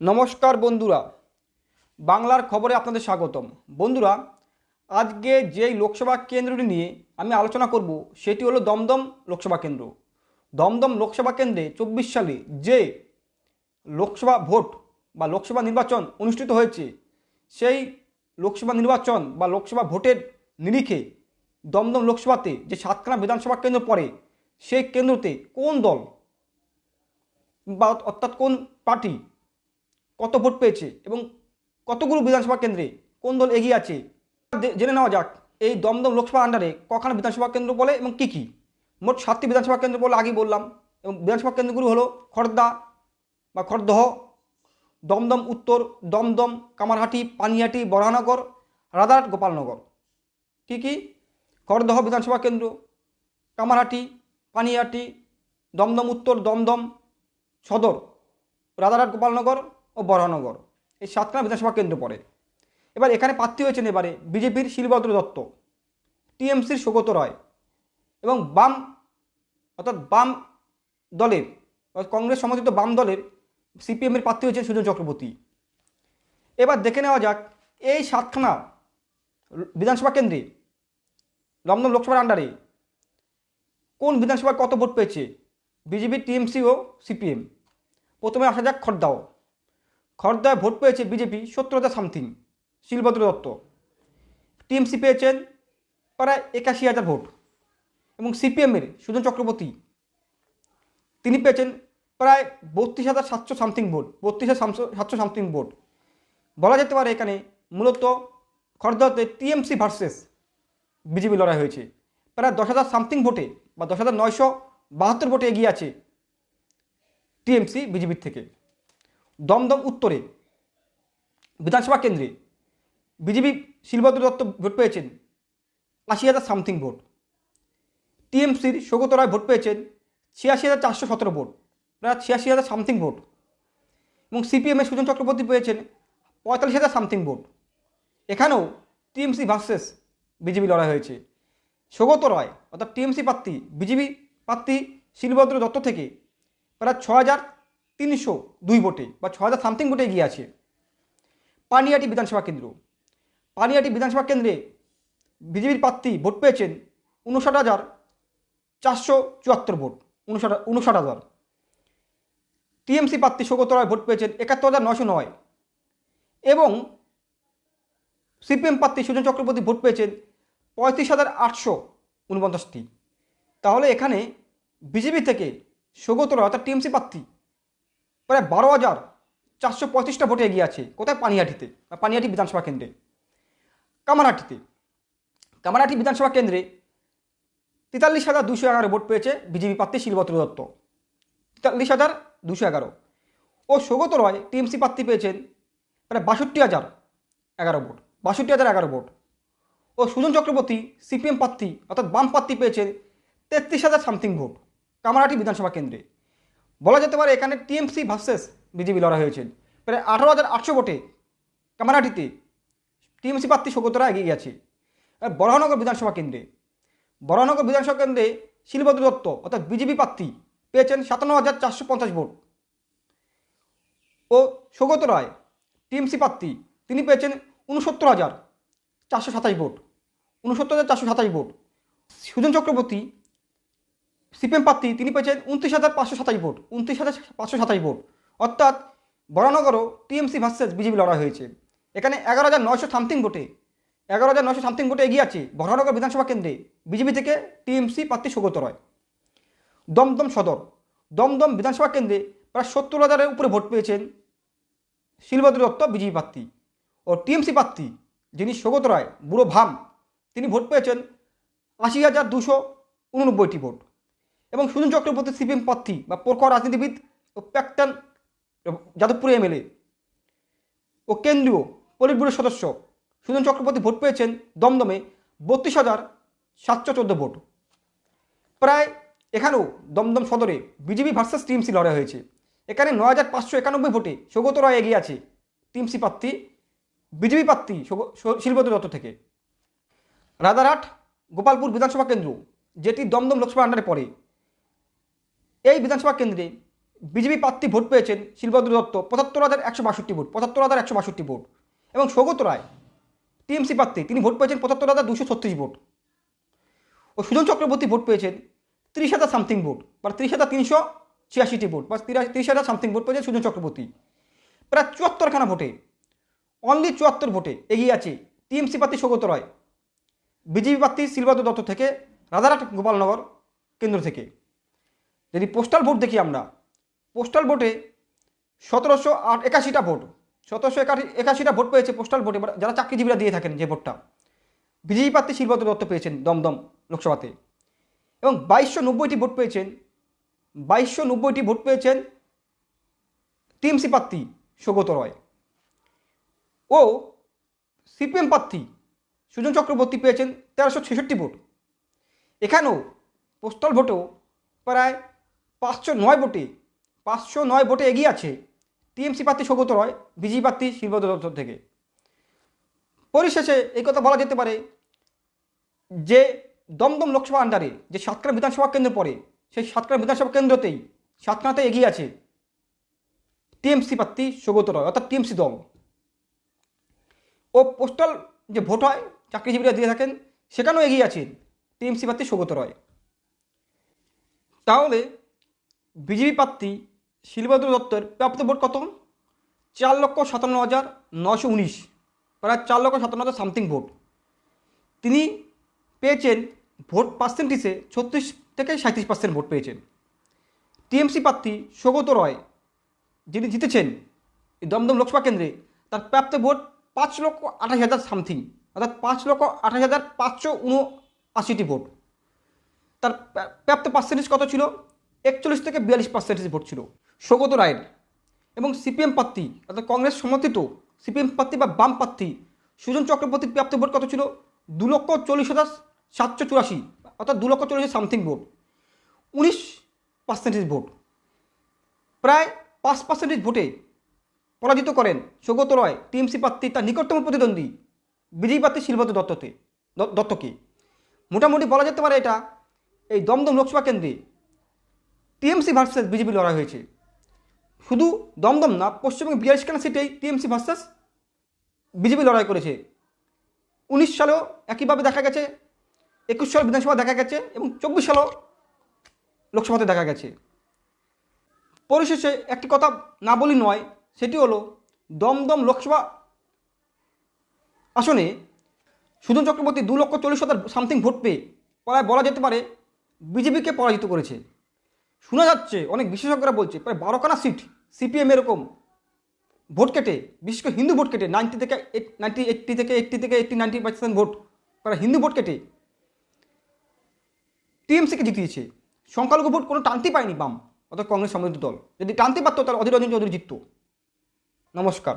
নমস্কার বন্ধুরা। বাংলার খবরে আপনাদের স্বাগতম। বন্ধুরা, আজকে যেই লোকসভা কেন্দ্রটি নিয়ে আমি আলোচনা করব, সেটি হলো দমদম লোকসভা কেন্দ্র। দমদম লোকসভা কেন্দ্রে চব্বিশ সালে যে লোকসভা ভোট বা লোকসভা নির্বাচন অনুষ্ঠিত হয়েছে, সেই লোকসভা নির্বাচন বা লোকসভা ভোটের নিরিখে দমদম লোকসভাতে যে সাতখানা বিধানসভা কেন্দ্র পড়ে, সেই কেন্দ্রতে কোন দল বা অর্থাৎ কোন পার্টি কত ভোট পেয়েছে এবং কতগুলো বিধানসভা কেন্দ্রে কোন দল এগিয়ে আছে? জেনে নেওয়া যাক। এই দমদম লোকসভা আন্ডারে কখানা বিধানসভা কেন্দ্র বলে এবং কী কী? মোট সাতটি বিধানসভা কেন্দ্র বলে আগেই বললাম। এবং বিধানসভা কেন্দ্রগুলো হলো খড়দা বা খড়দহ দমদম উত্তর, দমদম কামারহাটি, পানিহাটি বরানগর রাদারহাট গোপালনগর। কী কী? খড়দহ বিধানসভা কেন্দ্র, কামারহাটি, পানিহাটি, দমদম উত্তর, দমদম সদর রাধারহাট গোপালনগর ও বরহানগর এই সাতখানা বিধানসভা কেন্দ্র পড়ে। এবার এখানে প্রার্থী হয়েছেন এবারে বিজেপির শিলভদ্র দত্ত, টিএমসির সৌগত রায় এবং বাম, অর্থাৎ বাম দলের কংগ্রেস সমর্থিত বাম দলের সিপিএমের প্রার্থী হয়েছেন সুজন চক্রবর্তী। এবার দেখে নেওয়া যাক, এই সাতখানা বিধানসভা কেন্দ্রে দমদম লোকসভার আন্ডারে কোন বিধানসভায় কত ভোট পেয়েছে? বিজেপি, টিএমসি ও সিপিএম? প্রথমে আসা যাক খড়দাও। খড়দায় ভোট পেয়েছে বিজেপি সত্তর হাজার সামথিং, শিলভদ্র দত্ত। টিএমসি পেয়েছেন প্রায় একাশি হাজার ভোট। এবং সিপিএমের সুজন চক্রবর্তী, তিনি পেয়েছেন প্রায় বত্রিশ হাজার সাতশো সামথিং ভোট, বত্রিশ হাজার সাতশো সামথিং ভোট। বলা যেতে পারে এখানে মূলত খড়দাতে টিএমসি ভার্সেস বিজেপি লড়াই হয়েছে। প্রায় দশ হাজার সামথিং ভোটে বা দশ হাজার নয়শো বাহাত্তর ভোটে এগিয়ে আছে টিএমসি বিজেপির থেকে। দমদম উত্তরে বিধানসভা কেন্দ্রে বিজেপি শিলভদ্র দত্ত ভোট পেয়েছেন আশি হাজার সামথিং ভোট। টিএমসির সৌগত রায় ভোট পেয়েছেন ছিয়াশি হাজার চারশো সতেরো ভোট, প্রায় ছিয়াশি হাজার সামথিং ভোট এবং সিপিএমের সুজন চক্রবর্তী পেয়েছেন পঁয়তাল্লিশ হাজার সামথিং ভোট। এখানেও টিএমসি ভার্সেস বিজেপি লড়াই হয়েছে। সৌগত রায় অর্থাৎ টিএমসি প্রার্থী, বিজেপি প্রার্থী শিলভদ্র দত্ত থেকে প্রায় ছ হাজার তিনশো দুই ভোটে বা ছ হাজার সামথিং ভোটে এগিয়ে আছে। পানিয়াটি বিধানসভা কেন্দ্র। পানিয়াটি বিধানসভা কেন্দ্রে বিজেপির প্রার্থী ভোট পেয়েছেন উনষাট হাজার চারশো চুয়াত্তর ভোট, উনষাট উনষাট হাজার। টিএমসি প্রার্থী সৌগত রায় ভোট পেয়েছেন একাত্তর হাজার নশো নয়। এবং সিপিএম প্রার্থী সুজন চক্রবর্তী ভোট পেয়েছেন পঁয়ত্রিশ হাজার আটশো উনপঞ্চাশটি। তাহলে এখানে বিজেপি থেকে সৌগত রায় অর্থাৎ টিএমসি প্রার্থী প্রায় বারো হাজার চারশো পঁয়ত্রিশটা ভোটে এগিয়ে আছে। কোথায়? পানিহাটিতে। পানিহাটি বিধানসভা কেন্দ্রে। কামারহাটিতে। কামারহাটি বিধানসভা কেন্দ্রে তেতাল্লিশ হাজার দুশো এগারো ভোট পেয়েছে বিজেপি প্রার্থী শিলভদ্র দত্ত। তেতাল্লিশ হাজার দুশো এগারো। ও সৌগত রয়, টিএমসি প্রার্থী পেয়েছেন প্রায় বাষট্টি হাজার এগারো ভোট। বাষট্টি হাজার এগারো ভোট। ও সুজন চক্রবর্তী, সিপিএম প্রার্থী, অর্থাৎ বাম প্রার্থী পেয়েছেন তেত্রিশ হাজার সামথিং ভোট কামারহাটি বিধানসভা কেন্দ্রে। বলা যেতে পারে এখানে টিএমসি ভার্সেস বিজেপি লড়াই হয়েছে। প্রায় আঠারো হাজার আটশো ভোটে কামারাটিতে টিএমসি প্রার্থী সৌগতরা এগিয়ে গেছে। বরাহনগর বিধানসভা কেন্দ্রে। বরাহনগর বিধানসভা কেন্দ্রে শিলভদ্র দত্ত অর্থাৎ বিজেপি প্রার্থী পেয়েছেন সাতান্ন হাজার চারশো পঞ্চাশ ভোট। ও সৌগত রায়, টিএমসি প্রার্থী, তিনি পেয়েছেন উনসত্তর হাজার চারশো সাতাশ ভোট। উনসত্তর হাজার চারশো সাতাশ ভোট। সুজন চক্রবর্তী সিপিএম প্রার্থী, তিনি পেয়েছেন উনত্রিশ হাজার পাঁচশো সাতাশ ভোট উনত্রিশ হাজার পাঁচশো সাতাশ ভোট। অর্থাৎ বরানগরও টিএমসি ভার্সেস বিজেপি লড়াই হয়েছে। এখানে এগারো হাজার নয়শো সামথিং ভোটে, এগারো হাজার নয়শো সামথিং ভোটে এগিয়ে আছে বরানগর বিধানসভা কেন্দ্রে বিজেপি থেকে টিএমসি প্রার্থী সৌগত রয়। দমদম সদর, দমদম বিধানসভা কেন্দ্রে প্রায় সত্তর হাজারের উপরে ভোট পেয়েছেন শিলভদ্র দত্ত বিজেপি প্রার্থী ও টিএমসি প্রার্থী যিনি সৌগত রায়, বুড়ো ভাম, তিনি ভোট পেয়েছেন আশি হাজার দুশো উননব্বইটি ভোট। এবং সুজন চক্রবর্তী সিপিএম প্রার্থী বা প্রখর রাজনীতিবিদ ও প্যাক্টান যাদবপুর এমএলএ ও কেন্দ্রীয় পলিট ব্যুরোর সদস্য। সুজন চক্রবর্তী ভোট পেয়েছেন দমদমে বত্রিশ হাজার সাতশো চোদ্দ ভোট। প্রায় এখানেও দমদম সদরে বিজেপি ভার্সেস টিএমসি লড়াই হয়েছে। এখানে নয় হাজার পাঁচশো একানব্বই ভোটে সৌগত রায় এগিয়ে আছে টিএমসি প্রার্থী, বিজেপি প্রার্থী সৌ- দত্ত থেকে। রাজারহাট গোপালপুর বিধানসভা কেন্দ্র, যেটি দমদম লোকসভা আন্ডারে পড়ে। এই বিধানসভা কেন্দ্রে বিজেপি প্রার্থী ভোট পেয়েছেন শিলভদ্র দত্ত, পঁচাত্তর হাজার একশো বাষট্টি ভোট, পঁচাত্তর হাজার একশো বাষট্টি ভোট এবং সৌগত রায়, টিএমসি প্রার্থী, তিনি ভোট পেয়েছেন পঁচাত্তর হাজার দুশো ছত্রিশ ভোট। ও সুজন চক্রবর্তী ভোট পেয়েছেন তিরিশ হাজার সামথিং ভোট বা তিরিশ হাজার তিনশো ছিয়াশিটি ভোট বা তিরিশ হাজার সামথিং ভোট পেয়েছেন সুজন চক্রবর্তী। প্রায় চুয়াত্তরখানা ভোটে অনলি চুয়াত্তর ভোটে এগিয়ে আছে টিএমসি প্রার্থী সৌগত রায়, বিজেপি প্রার্থী শিলবাদু দত্ত থেকে রাজারহাট গোপালনগর কেন্দ্র থেকে। যদি পোস্টাল ভোট দেখি আমরা পোস্টাল ভোটে সতেরোশো আট একাশিটা ভোট সতেরোশো একাশি, একাশিটা ভোট পেয়েছে পোস্টাল ভোটে যারা চাকরিজীবীরা দিয়ে থাকেন যে ভোটটা বিজেপি প্রার্থী শিলভদ্র দত্ত পেয়েছেন দমদম লোকসভাতে। এবং বাইশশো নব্বইটি ভোট পেয়েছেন, বাইশশো নব্বইটি ভোট পেয়েছেন টিএমসি প্রার্থী সৌগত রয়। ও সিপিএম প্রার্থী সুজন চক্রবর্তী পেয়েছেন তেরোশো ছেষট্টি ভোট এখানেও পোস্টাল ভোটেও প্রায় পাঁচশো নয় ভোটে, পাঁচশো নয় ভোটে এগিয়ে আছে টিএমসি প্রার্থী সৌগত রয়, বিজেপি প্রার্থী শিলভদ্র দত্ত থেকে। পরিশেষে এই কথা বলা যেতে পারে যে দমদম লোকসভা আন্ডারে যে সাতক্ষীরা বিধানসভা কেন্দ্র পড়ে, সেই সাতক্ষীরা বিধানসভা কেন্দ্রতেই সাতক্ষীরাতে এগিয়ে আছে টিএমসি প্রার্থী সৌগত রয়, অর্থাৎ টিএমসি দল। ও পোস্টাল যে ভোট হয়, চাকরিজীবীরা দিয়ে থাকেন, সেখানেও এগিয়ে আছেন টিএমসি প্রার্থী সৌগত রয়। তাহলে বিজেপি প্রার্থী শিলভদ্র দত্তের প্রাপ্ত ভোট কত? চার লক্ষ সাতান্ন হাজার নশো উনিশ। প্রায় চার লক্ষ সাতান্ন হাজার সামথিং ভোট। তিনি পেয়েছেন ভোট পার্সেন্টেজে ছত্রিশ থেকে সাঁত্রিশ পার্সেন্ট ভোট পেয়েছেন। টিএমসি প্রার্থী সৌগত রয় যিনি জিতেছেন দমদম লোকসভা কেন্দ্রে, তার প্রাপ্ত ভোট পাঁচ লক্ষ আঠাশ হাজার সামথিং অর্থাৎ পাঁচ লক্ষ আঠাশ হাজার পাঁচশো উনআশিটি ভোট। তার প্রা- প্রাপ্ত পার্সেন্টেজ কত ছিল? একচল্লিশ থেকে বিয়াল্লিশ পার্সেন্টেজ ভোট ছিল। সৌগত রায়ের। এবং সিপিএম প্রার্থী, অর্থাৎ কংগ্রেস সমর্থিত সিপিএম প্রার্থী বা বাম প্রার্থী সুজন চক্রবর্তীর প্রাপ্ত ভোট কত ছিল? দু লক্ষ চল্লিশ হাজার সাতশো চুরাশি, অর্থাৎ দু লক্ষ চল্লিশ সামথিং ভোট। উনিশ পার্সেন্টেজ ভোট। প্রায় পাঁচ পার্সেন্টেজ ভোটে পরাজিত করেন সৌগত রয়, টিএমসি প্রার্থী, তার নিকটতম প্রতিদ্বন্দ্বী বিজেপি প্রার্থী শিলভদ্র দত্ততে দত্তকে। মোটামুটি বলা যেতে পারে এটা এই দমদম লোকসভা কেন্দ্রে টিএমসি ভার্সেস বিজেপি লড়াই হয়েছে। শুধু দমদম না, পশ্চিমবঙ্গ বিয়াল্লিশখানা সিটেই টিএমসি ভার্সেস বিজেপি লড়াই করেছে? উনিশ সালেও একইভাবে দেখা গেছে, একুশ সাল বিধানসভা দেখা গেছে এবং চব্বিশ সালেও লোকসভাতে দেখা গেছে। পরিশেষে একটি কথা না বলি নয়, সেটি হলো দমদম লোকসভা আসনে সুজন চক্রবর্তী দু লক্ষ চল্লিশ হাজার সামথিং ভোট পেয়ে, প্রায় বলা যেতে পারে বিজেপিকে পরাজিত করেছে। শোনা যাচ্ছে, অনেক বিশেষজ্ঞরা বলছে, প্রায় বারোখানা সিট, সিপিএম এরকম। ভোট কেটে, বিশেষ করে হিন্দু ভোট কেটে, নাইনটি থেকে নাইনটি এইট্টি থেকে এইট্টি থেকে এইট্টি, নাইনটি পার্সেন্ট ভোট, প্রায় হিন্দু ভোট কেটে। টিএমসিকে জিতিয়েছে। সংখ্যালঘু ভোট কোনো টানতে পায়নি বাম, অর্থাৎ কংগ্রেস সমৃদ্ধ দল। যদি টানতে পারতো, তাহলে অধীর রঞ্জন চৌধুরী জিতত। নমস্কার।